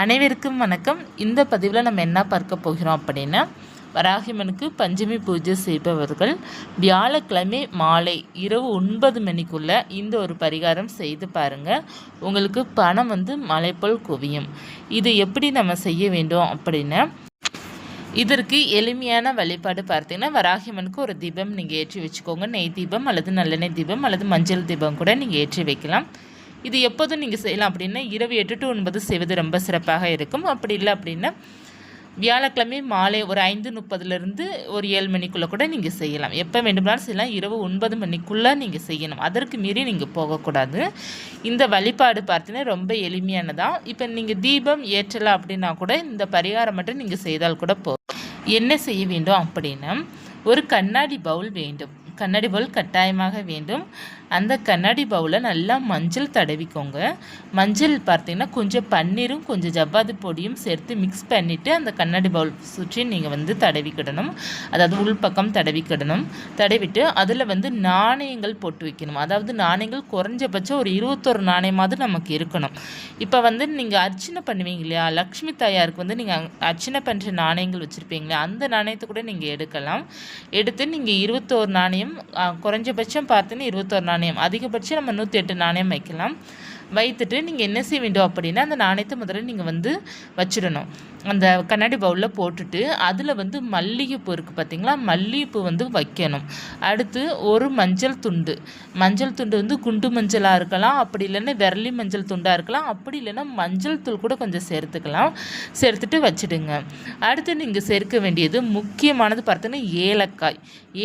அனைவருக்கும் வணக்கம். இந்த பதிவில் நம்ம என்ன பார்க்க போகிறோம் அப்படின்னா வராகிமனுக்கு பஞ்சமி பூஜை செய்பவர்கள் வியாழக்கிழமை மாலை இரவு ஒன்பது மணிக்குள்ளே இந்த ஒரு பரிகாரம் செய்து பாருங்கள் உங்களுக்கு பணம் வந்து மலை போல் குவியும். இது எப்படி நம்ம செய்ய வேண்டும் அப்படின்னா இதற்கு எளிமையான வழிபாடு பார்த்தீங்கன்னா வராகிமனுக்கு ஒரு தீபம் நீங்கள் ஏற்றி வச்சுக்கோங்க. நெய் தீபம் அல்லது நல்லெண்ணெய் தீபம் அல்லது மஞ்சள் தீபம் கூட நீங்கள் ஏற்றி வைக்கலாம். இது எப்போதும் நீங்கள் செய்யலாம் அப்படின்னா இரவு எட்டு டு ஒன்பது செய்வது ரொம்ப சிறப்பாக இருக்கும். அப்படி இல்லை அப்படின்னா வியாழக்கிழமை மாலை ஒரு ஐந்து முப்பதுலேருந்து ஒரு ஏழு மணிக்குள்ளே கூட நீங்கள் செய்யலாம். எப்போ வேண்டுமானாலும் செய்யலாம். இரவு ஒன்பது மணிக்குள்ளே நீங்கள் செய்யணும். அதற்கு மீறி நீங்கள் போகக்கூடாது. இந்த வழிபாடு பார்த்தீங்கன்னா ரொம்ப எளிமையானதான். இப்போ நீங்கள் தீபம் ஏற்றலாம் அப்படின்னா கூட இந்த பரிகாரம் மட்டும் நீங்கள் செய்தால் கூட போ என்ன செய்ய வேண்டும் அப்படின்னா ஒரு கண்ணாடி பவுல் வேண்டும். கண்ணாடி பவுல் கட்டாயமாக வேண்டும். அந்த கண்ணாடி பவுலில் நல்லா மஞ்சள் தடவிக்கோங்க. மஞ்சள் பார்த்தீங்கன்னா கொஞ்சம் பன்னீரும் கொஞ்சம் ஜவ்வாது பொடியும் சேர்த்து மிக்ஸ் பண்ணிவிட்டு அந்த கண்ணாடி பவுல் சுற்றி நீங்கள் வந்து தடவிக்கிடணும். அதாவது உள்பக்கம் தடவிக்கிடணும். தடவிட்டு அதில் வந்து நாணயங்கள் போட்டு வைக்கணும். அதாவது நாணயங்கள் குறைஞ்சபட்சம் ஒரு இருபத்தொரு நாணயமாவது நமக்கு இருக்கணும். இப்போ வந்து நீங்கள் அர்ச்சனை பண்ணுவீங்க இல்லையா? லக்ஷ்மி தாயாருக்கு வந்து நீங்கள் அர்ச்சனை பண்ணுற நாணயங்கள் வச்சுருப்பீங்களே அந்த நாணயத்தை கூட நீங்கள் எடுக்கலாம். எடுத்து நீங்கள் இருபத்தோரு நாணயம் குறைஞ்சபட்சம் பார்த்தீங்கன்னா இருபத்தோரு நாணயம் நாணயம். அதிகபட்சம் நம்ம நூற்றி எட்டு நாணயம் வைக்கலாம். வைத்துட்டு நீங்கள் என்ன செய்ய வேண்டும் அப்படின்னா அந்த நாணயத்தை முதல்ல நீங்கள் வந்து வச்சிடணும். அந்த கண்ணாடி பவுலில் போட்டுட்டு அதில் வந்து மல்லிகைப்பூ இருக்குது பார்த்தீங்களா மல்லிகைப்பூ வந்து வைக்கணும். அடுத்து ஒரு மஞ்சள் துண்டு. மஞ்சள் துண்டு வந்து குண்டு மஞ்சளாக இருக்கலாம் அப்படி இல்லைன்னா விரலி மஞ்சள் துண்டாக இருக்கலாம் அப்படி இல்லைன்னா மஞ்சள் தூள் கூட கொஞ்சம் சேர்த்துக்கலாம். சேர்த்துட்டு வச்சுடுங்க. அடுத்து நீங்கள் சேர்க்க வேண்டியது முக்கியமானது பார்த்தீங்கன்னா ஏலக்காய்.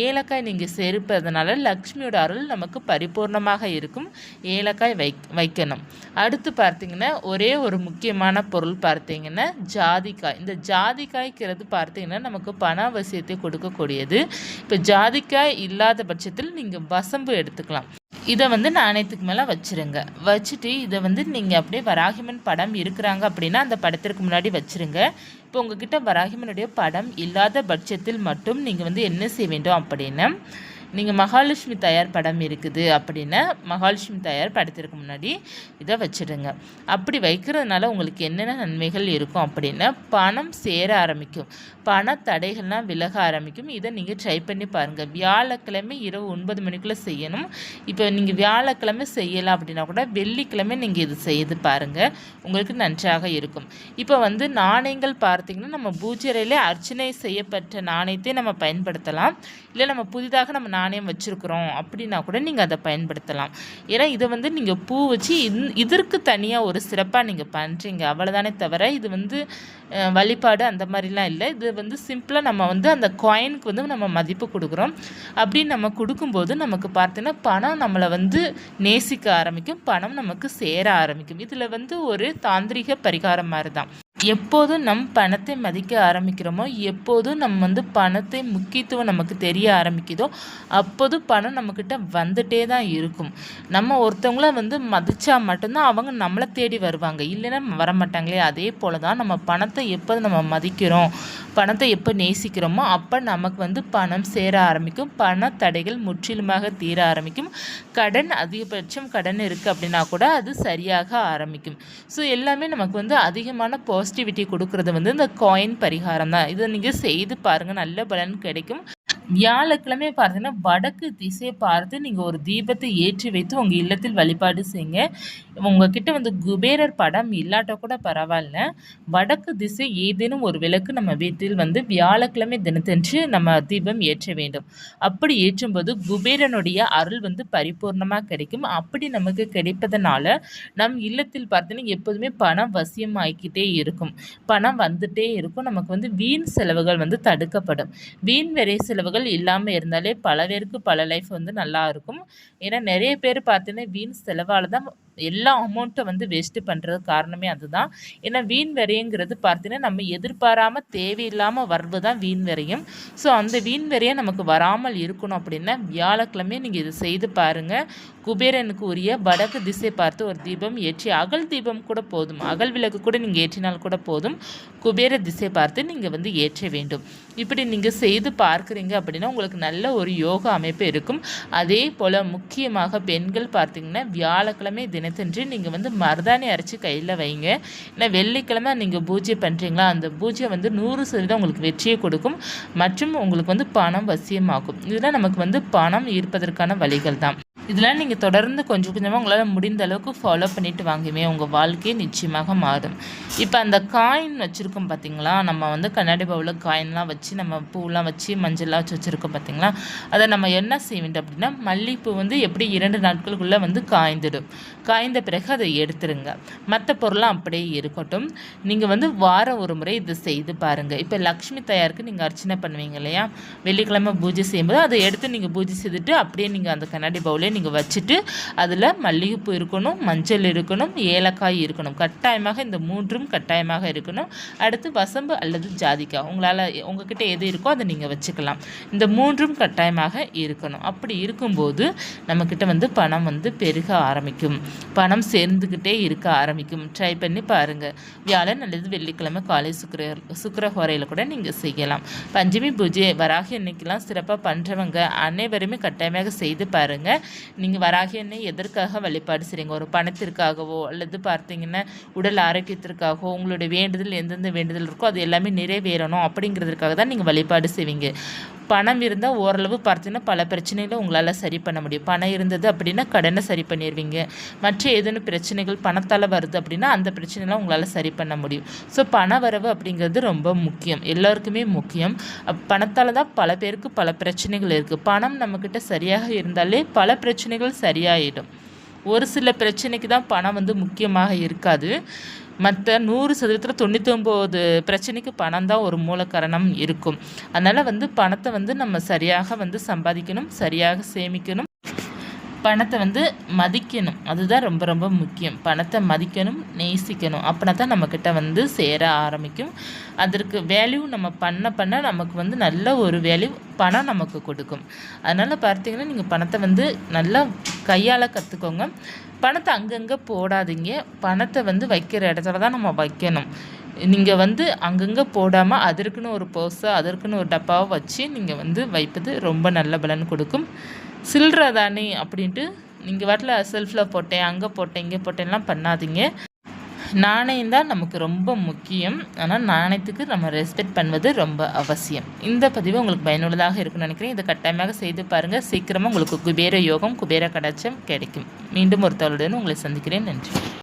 ஏலக்காய் நீங்கள் சேர்ப்பதனால லக்ஷ்மியோட அருள் நமக்கு பரிபூர்ணமாக இருக்கும். ஏலக்காய் வை வைக்கணும். அடுத்து பார்த்திங்கன்னா ஒரே ஒரு முக்கியமான பொருள் பார்த்திங்கன்னா ஜாதிக்காய். இந்த ஜாதிக்காய்க்கிறது பார்த்தீங்கன்னா நமக்கு பண அவசியத்தை கொடுக்கக்கூடியது. இப்போ ஜாதிக்காய் இல்லாத பட்சத்தில் நீங்கள் வசம்பு எடுத்துக்கலாம். இதை வந்து நாணயத்துக்கு மேலே வச்சுருங்க. வச்சுட்டு இதை வந்து நீங்கள் அப்படியே வராகிமன் படம் இருக்கிறாங்க அப்படின்னா அந்த படத்திற்கு முன்னாடி வச்சுருங்க. இப்போ உங்ககிட்ட வராகிமனுடைய படம் இல்லாத பட்சத்தில் மட்டும் நீங்கள் வந்து என்ன செய்ய வேண்டும் அப்படின்னா நீங்கள் மகாலட்சுமி தயார் படம் இருக்குது அப்படின்னா மகாலட்சுமி தயார் படத்திற்கு முன்னாடி இதை வச்சுடுங்க. அப்படி வைக்கிறதுனால உங்களுக்கு என்னென்ன நன்மைகள் இருக்கும் அப்படின்னா பணம் சேர ஆரம்பிக்கும். பண தடைகள்லாம் விலக ஆரம்பிக்கும். இதை நீங்கள் ட்ரை பண்ணி பாருங்கள் வியாழக்கிழமை இரவு ஒன்பது மணிக்குள்ளே செய்யணும். இப்போ நீங்கள் வியாழக்கிழமை செய்யலாம் அப்படின்னா கூட வெள்ளிக்கிழமை நீங்கள் இது செய்து பாருங்கள் உங்களுக்கு நன்றாக இருக்கும். இப்போ வந்து நாணயங்கள் பார்த்தீங்கன்னா நம்ம பூஜையிலே அர்ச்சனை செய்யப்பட்ட நாணயத்தை நம்ம பயன்படுத்தலாம். இல்லை நம்ம புதிதாக நம்ம நாணயம் வச்சுருக்குறோம் அப்படின்னா கூட நீங்கள் அதை பயன்படுத்தலாம். ஏன்னா இதை வந்து நீங்கள் பூ வச்சு இதற்கு தனியாக ஒரு சிறப்பாக நீங்கள் பண்ணுறீங்க அவ்வளோதானே தவிர இது வந்து வழிபாடு அந்த மாதிரிலாம் இல்லை. இது வந்து சிம்பிளாக நம்ம வந்து அந்த காயினுக்கு வந்து நம்ம மதிப்பு கொடுக்குறோம். அப்படின்னு நம்ம கொடுக்கும்போது நமக்கு பார்த்தீங்கன்னா பணம் நம்மளை வந்து நேசிக்க ஆரம்பிக்கும். பணம் நமக்கு சேர ஆரம்பிக்கும். இதில் வந்து ஒரு தாந்திரிக பரிகாரம் மாதிரி தான் எப்போதும் நம் பணத்தை மதிக்க ஆரம்பிக்கிறோமோ எப்போதும் நம்ம வந்து பணத்தை முக்கியத்துவம் நமக்கு தெரிய ஆரம்பிக்குதோ அப்போது பணம் நம்மக்கிட்ட வந்துட்டே தான் இருக்கும். நம்ம ஒருத்தவங்கள வந்து மதித்தா மட்டும்தான் அவங்க நம்மளை தேடி வருவாங்க. இல்லைன்னா வரமாட்டாங்களே. அதே போல் தான் நம்ம பணத்தை எப்போ நம்ம மதிக்கிறோம் பணத்தை எப்போ நேசிக்கிறோமோ அப்போ நமக்கு வந்து பணம் சேர ஆரம்பிக்கும். பண தடைகள் முற்றிலுமாக தீர ஆரம்பிக்கும். கடன் அதிகபட்சம் கடன் இருக்குது அப்படின்னா கூட அது சரியாக ஆரம்பிக்கும். ஸோ எல்லாமே நமக்கு வந்து அதிகமான போ பாசிட்டிவிட்டி கொடுக்குறது வந்து இந்த காயின் பரிகாரம் தான் இதை நீங்கள் செய்து பாருங்கள் நல்ல பலன் கிடைக்கும். வியாழக்கிழமை பார்த்தீங்கன்னா வடக்கு திசை பார்த்து நீங்கள் ஒரு தீபத்தை ஏற்றி வைத்து உங்கள் இல்லத்தில் வழிபாடு செய்யுங்க. உங்ககிட்ட வந்து குபேரர் படம் இல்லாட்ட கூட பரவாயில்ல. வடக்கு திசை ஏதேனும் ஒரு விளக்கு நம்ம வீட்டில் வந்து வியாழக்கிழமை தினத்தன்று நம்ம தீபம் ஏற்ற வேண்டும். அப்படி ஏற்றும்போது குபேரனுடைய அருள் வந்து பரிபூர்ணமாக கிடைக்கும். அப்படி நமக்கு கிடைப்பதனால நம் இல்லத்தில் பார்த்தீங்கன்னா எப்போதுமே பணம் வசியமாகிக்கிட்டே இருக்கும். பணம் வந்துட்டே இருக்கும். நமக்கு வந்து வீண் செலவுகள் வந்து தடுக்கப்படும். வீண் விரை செலவுகள் செலவுகள் இல்லாமல் இருந்தாலே பல பேருக்கு பல லைஃப் வந்து நல்லா இருக்கும். ஏன்னா நிறைய பேர் பார்த்தீங்கன்னா வீண் செலவால் தான் எல்லா அமௌண்ட்டை வந்து வேஸ்ட்டு பண்ணுறது காரணமே அதுதான். ஏன்னா வீண் விரையங்கிறது பார்த்தீங்கன்னா நம்ம எதிர்பாராமல் தேவையில்லாமல் வர்றது தான் வீண் விரையும் ஸோ அந்த வீண் விரையை நமக்கு வராமல் இருக்கணும் அப்படின்னா வியாழக்கிழமையே நீங்கள் இதை செய்து பாருங்கள் குபேரனுக்கு உரிய வடக்கு திசை பார்த்து ஒரு தீபம் ஏற்றி அகல் தீபம் கூட போதும். அகல் விளக்கு கூட நீங்கள் ஏற்றினால் கூட போதும். குபேர திசை பார்த்து நீங்கள் வந்து ஏற்ற வேண்டும். இப்படி நீங்கள் செய்து பார்க்குறீங்க அப்படின்னா உங்களுக்கு நல்ல ஒரு யோக அமைப்பு இருக்கும். அதே போல் முக்கியமாக பெண்கள் பார்த்தீங்கன்னா வியாழக்கிழமை தினம் தினத்தன்று நீங்கள் வந்து மருதாணி அரைச்சி கையில் வைங்க. ஏன்னா வெள்ளிக்கிழமை நீங்கள் பூஜை பண்ணுறீங்களா அந்த பூஜை வந்து நூறு சதவீதம் உங்களுக்கு வெற்றியை கொடுக்கும். மற்றும் உங்களுக்கு வந்து பணம் வசியமாகும். இதெல்லாம் நமக்கு வந்து பணம் ஈர்ப்பதற்கான வழிகள் தான். இதெல்லாம் நீங்கள் தொடர்ந்து கொஞ்சம் கொஞ்சமாக உங்களால் முடிந்த அளவுக்கு ஃபாலோ பண்ணிவிட்டு வாங்குமே உங்கள் வாழ்க்கையே நிச்சயமாக மாறும். இப்போ அந்த காயின் வச்சுருக்கோம் பார்த்தீங்களா நம்ம வந்து கண்ணாடி பவுலில் காயின்லாம் வச்சு நம்ம பூலாம் வச்சு மஞ்சள்லாம் வச்சு வச்சுருக்கோம் பார்த்தீங்களா அதை நம்ம என்ன செய்ய வேண்டும் அப்படின்னா மல்லிகைப்பூ வந்து எப்படி இரண்டு நாட்களுக்குள்ளே வந்து காய்ந்துடும். காய்ந்த பிறகு அதை எடுத்துருங்க. மற்ற பொருளாம் அப்படியே இருக்கட்டும். நீங்கள் வந்து வாரம் ஒரு முறை இது செய்து பாருங்கள் இப்போ லக்ஷ்மி தயாருக்கு நீங்கள் அர்ச்சனை பண்ணுவீங்க இல்லையா? வெள்ளிக்கிழமை பூஜை செய்யும்போது அதை எடுத்து நீங்கள் பூஜை செய்துட்டு அப்படியே நீங்கள் அந்த கண்ணாடி பவுலே நீங்கள் வச்சுட்டு அதில் மல்லிகைப்பூ இருக்கணும் மஞ்சள் இருக்கணும் ஏலக்காய் இருக்கணும். கட்டாயமாக இந்த மூன்றும் கட்டாயமாக இருக்கணும். அடுத்து வசம்பு அல்லது ஜாதிக்காய் உங்களால் உங்ககிட்ட எது இருக்கோ அதை நீங்கள் வச்சுக்கலாம். இந்த மூன்றும் கட்டாயமாக இருக்கணும். அப்படி இருக்கும்போது நம்மக்கிட்ட வந்து பணம் வந்து பெருக ஆரம்பிக்கும். பணம் சேர்ந்துக்கிட்டே இருக்க ஆரம்பிக்கும். ட்ரை பண்ணி பாருங்கள் வியாழன் அல்லது வெள்ளிக்கிழமை காலை சுக்கர சுக்கர ஹோரையில் கூட நீங்கள் செய்யலாம். பஞ்சமி பூஜை வராகி இன்னைக்கெல்லாம் சிறப்பாக பண்ணுறவங்க அனைவருமே கட்டாயமாக செய்து பாருங்கள் நீங்கள் வராகி எதற்காக வழிபாடு செய்கிறீங்க ஒரு பணத்திற்காகவோ அல்லது பார்த்தீங்கன்னா உடல் ஆரோக்கியத்திற்காகவோ உங்களுடைய வேண்டுதல் எந்தெந்த வேண்டுதல் இருக்கோ அது எல்லாமே நிறைவேறணும் அப்படிங்கிறதுக்காக தான் நீங்கள் வழிபாடு செய்வீங்க. பணம் இருந்தால் ஓரளவு பார்த்தீங்கன்னா பல பிரச்சனைகளை உங்களால் சரி பண்ண முடியும். பணம் இருந்தது அப்படின்னா கடனை சரி பண்ணிடுவீங்க மற்ற ஏதேனும் பிரச்சனைகள் பணத்தால் வருது அப்படின்னா அந்த பிரச்சனைலாம் உங்களால் சரி பண்ண முடியும். ஸோ பண வரவு அப்படிங்கிறது ரொம்ப முக்கியம். எல்லாருக்குமே முக்கியம். பணத்தால் தான் பல பேருக்கு பல பிரச்சனைகள் இருக்குது பணம் நம்மக்கிட்ட சரியாக இருந்தாலே பல பிரச்சனை பிரச்சனைகள் சரியாயிடும். ஒரு சில பிரச்சனைக்கு தான் பணம் வந்து முக்கியமாக இருக்காது. மற்ற நூறு சதவீதத்தில் தொண்ணூற்றி பிரச்சனைக்கு பணம் தான் ஒரு மூல காரணம் இருக்கும். அதனால் வந்து பணத்தை வந்து நம்ம சரியாக வந்து சம்பாதிக்கணும் சரியாக சேமிக்கணும். பணத்தை வந்து மதிக்கணும். அதுதான் ரொம்ப ரொம்ப முக்கியம். பணத்தை மதிக்கணும் நேசிக்கணும். அப்படின்னா தான் நம்மக்கிட்ட வந்து சேர ஆரம்பிக்கும். அதற்கு வேல்யூ நம்ம பண்ண பண்ண நமக்கு வந்து நல்ல ஒரு வேல்யூ பணம் நமக்கு கொடுக்கும். அதனால் பார்த்தீங்கன்னா நீங்கள் பணத்தை வந்து நல்லா கையால் கற்றுக்கோங்க பணத்தை அங்கங்கே போடாதீங்க. பணத்தை வந்து வைக்கிற இடத்துல தான் நம்ம வைக்கணும். நீங்கள் வந்து அங்கங்கே போடாமல் அதற்குன்னு ஒரு பர்ஸை அதற்குன்னு ஒரு டப்பாவை வச்சு நீங்கள் வந்து வைப்பது ரொம்ப நல்ல பலன் கொடுக்கும். சில்லற தானே அப்படின்ட்டு நீங்கள் வாட்டில் செல்ஃபில் போட்டேன் அங்கே போட்டேன் இங்கே போட்டேன்லாம் பண்ணாதீங்க. நாணயம் தான் நமக்கு ரொம்ப முக்கியம். ஆனால் நாணயத்துக்கு நம்ம ரெஸ்பெக்ட் பண்ணுவது ரொம்ப அவசியம். இந்த பதிவு உங்களுக்கு பயனுள்ளதாக இருக்கும்னு நினைக்கிறேன். இதை கட்டாயமாக செய்து பாருங்கள் சீக்கிரமாக உங்களுக்கு குபேர யோகம் குபேர கடாச்சம் கிடைக்கும். மீண்டும் ஒருத்தவளுடன் உங்களை சந்திக்கிறேன். நன்றி.